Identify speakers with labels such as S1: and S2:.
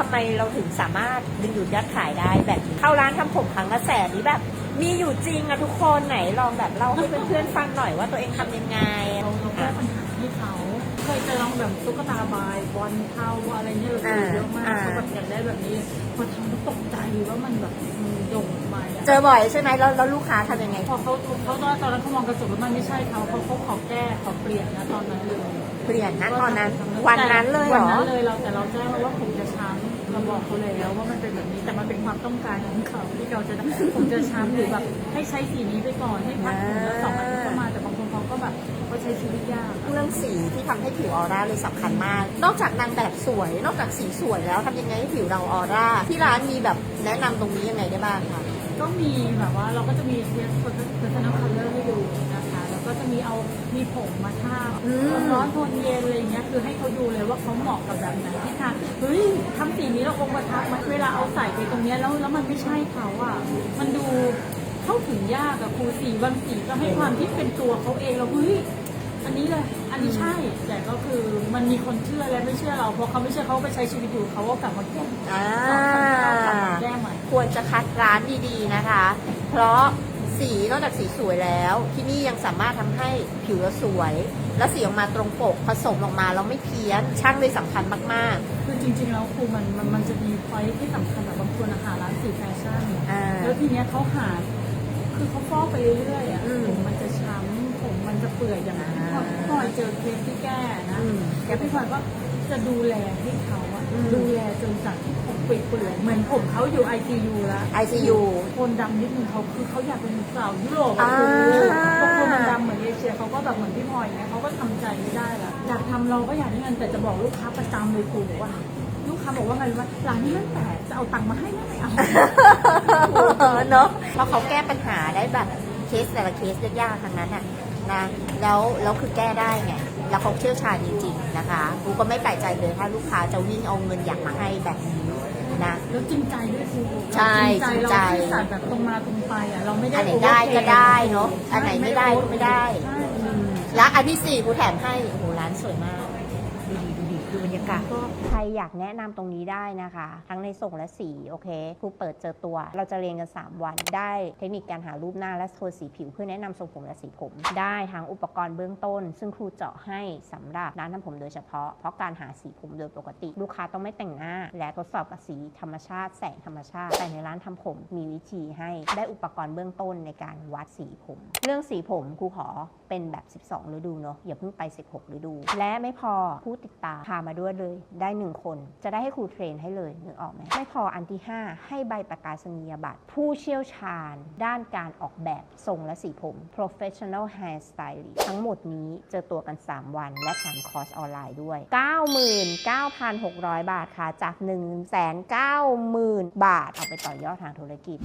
S1: ทำไมเราถึงสามารถดึงดูดยอดขายได้แบบนี้เข้าร้านทำผมครั้งละแสนนี้แบบ มีอยู่จริงอะทุกคนไหนลองแบบเล่าให้เพื่อนๆฟังหน่อยว่าตัวเองทำยังไง
S2: เราเราแก้ปัญหาที่เขาเคยเจอลองแบบตุ๊กตาบายบอลเทาอะไรเงี้ยเราเจอเยอะมาก
S1: อ่า
S2: เขาแบบอยากได้แบบนี้พอทำแล้วตกใจว่ามันแบบมันโด่งออกมาเนี่ย
S1: เจอบ่อยใช่ไหมแล้วแล้วลูกค้าทำยังไง
S2: พอเขาเขาตอนตอนนั้นเขามองกระจกแล้วมันไม่ใช่เขาเขาเขาขอแก้ขอเปลี่ยนนะตอนนั้นเลย
S1: เปลี่ยนนะตอนนั้น วันนั้นเลยเหร
S2: วัน
S1: อ
S2: นั้นเลยเราแต่เราแจ้งแล้วว่าผมจะช้ำ เราบอกเขาแล้วว่ามันเป็นแบบนี้แต่มันเป็นความต้องการของเขาที่เราจะผมจะช้ำหรือแบบให้ใช้สีนี้ไปก่อนให้พักผมแล้วสองอาทิตย์ก็มาแต่บางคนเขาก็แบบเขาใช้ชีวิตยาก
S1: เรื่องสีที่ทำให้ผิวออร่าเลยสำคัญมาก นอกจากนางแบบสวย นอกจากสีสวยแล้วทำยังไงให้ผิวเราออร่าที่ร้านมีแบบแนะนำตรงนี้ยังไงได้บ้างคะ
S2: ก็มีแบบว่าเราก็จะมีเทสเพอร์ซันอลคัลเลอร์ ก็จะมีเอามีผมมาทาบ
S1: อืม
S2: โทนร้อนโทนเย็นอะไรเงี้ยคือให้เขาดูเลยว่าเขาเหมาะกับแบบไหนที่ทาเฮ้ยทำสีนี้เราคงมาทักมันเวลาเอาใส่ไปตรงเนี้ยแล้วแล้วมันไม่ใช่เขาอะมันดูเข้าถึงยากอะครูสีบางสีก็ให้ความที่เป็นตัวเขาเองเราเฮ้ยอันนี้เลยอันนี้ใช่แต่ก็คือมันมีคนเชื่อและไม่เชื่อเราเพราะเขาไม่เชื่อเขาไปใช้ชีวิตอยู่เขาก็กลับมาแก้
S1: อ่า
S2: กลับมาแก้ใหม่
S1: ควรจะคัดร้านดีๆนะคะ เพราะ สีนอกจากสีสวยแล้ว ที่นี่ยังสามารถทำให้ผิวเราสวย และสีออกมาตรงปกผสมออกมาแล้วไม่เพี้ยนช่างเลยสำคัญมาก
S2: คือจริงๆแล้วครูมันมันมันจะมีพอยที่สำคัญแบบบางคนอะหาร้านสีแฟชั่น
S1: ๆอ่า
S2: แล้วทีเนี้ยเขาหาคือเขาฟอกไปเรื่อยๆอะ
S1: อืม
S2: ผมมันจะช้ำผมมันจะเปื่อยอย่างนั้น
S1: อ่า
S2: พี่พลอยเจอเคสที่แก้นะ
S1: อืม
S2: แล้วพี่พลอยก็ จะดูแลให้เขาอะ
S1: อืม
S2: ดูแลจนจากที่ผมเปื่อยๆเหมือนผมเขาอยู่ ICU แล้ว
S1: ICU
S2: คนดำนิดนึงเขาคือเขาอยากเป็นสาวยุโรป
S1: อ่า
S2: อะคือพวกคนมันดำเหมือนเอเชียเขาก็แบบเหมือนพี่พลอยเนี่ยเขาก็ทำใจไม่ได้ละอยากทำเราก็อยากได้เงินแต่จะบอกลูกค้าประจำเลยครูบอกว่า ลูกค้าบอกว่าไงรู้ไหมร้านนี้มันแปลกจะเอาตังค์มาให้นะไม่เอา
S1: เนอะเพราะเขาแก้ปัญหาได้แบบ เคสแต่ละเคสยากๆทั้งนั้นอะนะแล้วแล้วคือแก้ได้ไงแล้วเขาเชี่ยวชาญจริงๆนะคะกูก็ไม่แปลกใจเลยถ้าลูกค้าจะวิ่งเอาเงินอยากมาให้แบบนี้นะ
S2: แล้วจริงใจด้วยครู
S1: ใช่
S2: เราจริงใจ
S1: จริงใจ
S2: เราซื่อสัตย์แบบตรงมาตรงไปอะเราไม่ได้
S1: อันไหน
S2: โอเว
S1: ได้
S2: ร์เพย์
S1: ก็ได้เนอะอันไหนไม่ได้
S2: โอ
S1: ก็
S2: เวอร์
S1: ไม่ได้
S2: ใช่
S1: และอันที่สี่กูแถมให้โอ้โหร้านสวยมากดูดีดูดีดู บรรยากาศ
S2: ก็
S1: ใครอยากแนะนำตรงนี้ได้นะคะ ทั้งในส่งและสีโอเคครูเปิดเจอตัว เราจะเรียนกัน 3 วัน ได้เทคนิคการหารูปหน้าและโทนสีผิวเพื่อแนะนำทรงผมและสีผม ได้ทั้งอุปกรณ์เบื้องต้น ซึ่งครูเจาะให้สำหรับร้านทำผมโดยเฉพาะ เพราะการหาสีผมโดยปกติ ลูกค้าต้องไม่แต่งหน้า และทดสอบกับสีธรรมชาติแสงธรรมชาติแต่ในร้านทำผมมีวิธีให้ได้อุปกรณ์เบื้องต้นในการวัดสีผม เรื่องสีผมครูขอเป็นแบบ 12 ฤดูเนาะอย่าเพิ่งไป 16 ฤดู และไม่พอผู้ติดตามพามาด้วยเลย ได้ 1 คน จะได้ให้ครูเทรนให้เลยนึกออกไหมไม่พออันที่ 5 ให้ใบประกาศนียบัตร ผู้เชี่ยวชาญ ด้านการออกแบบทรงและสีผม professional hair stylist ทั้งหมดนี้เจอตัวกัน 3 วัน และแถมคอร์สออนไลน์ด้วย 99,600 บาทค่ะจาก 190,000 บาท เอาไปต่อยอดทางธุรกิจ